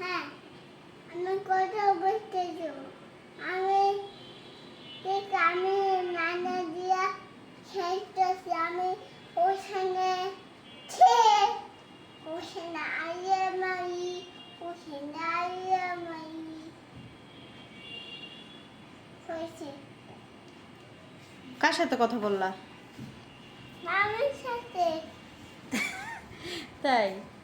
হ্যাঁ আমি আমি ঠিক আমি নানা দিয়া খেলতেছি। আমি ওখানে ওখানে আইয়ে মারি ওখানে আইয়ে মারি হয়েছে। কার সাথে কথা বললা? মামির সাথে। তাই?